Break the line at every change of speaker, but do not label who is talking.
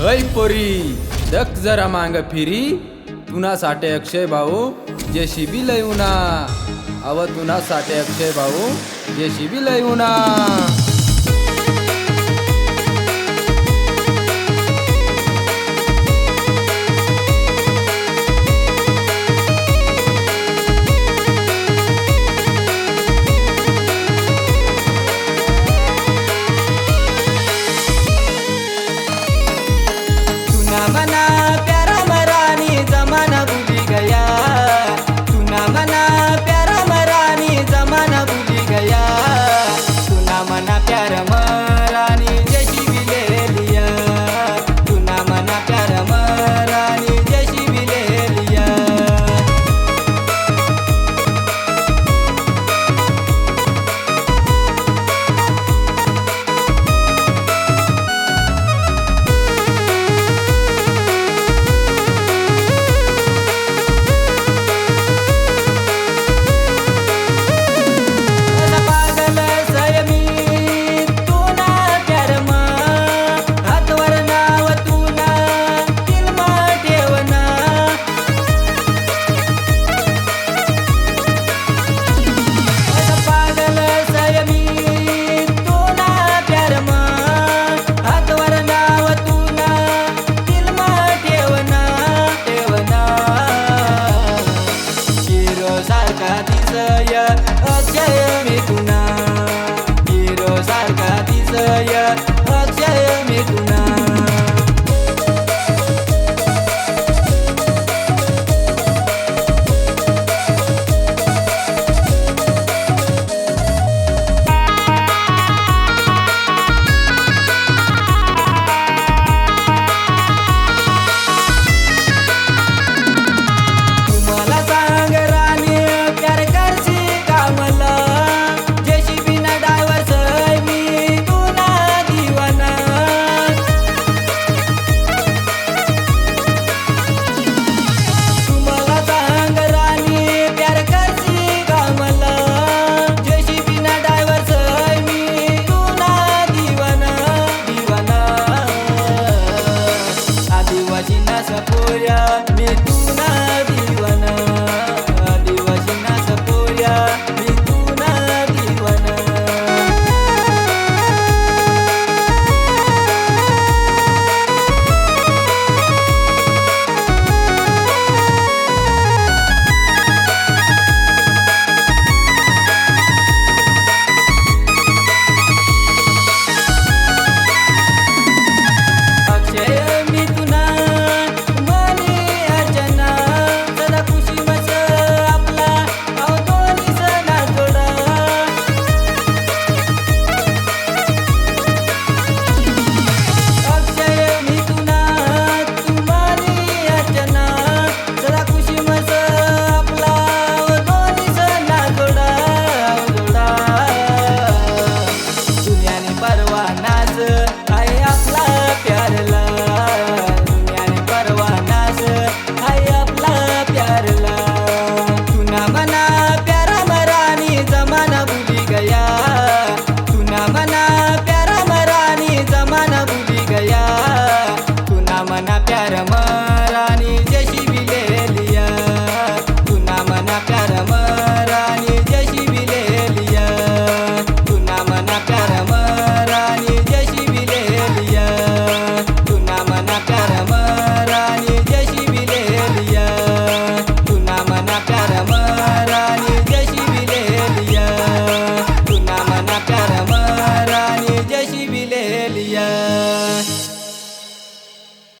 हय पोरी दक जरा मांग फिरी. तुना साठे अक्षय भाऊ जे शिबी लय उना. अव तुना साठे अक्षय भाऊ जे शिबी लय उना.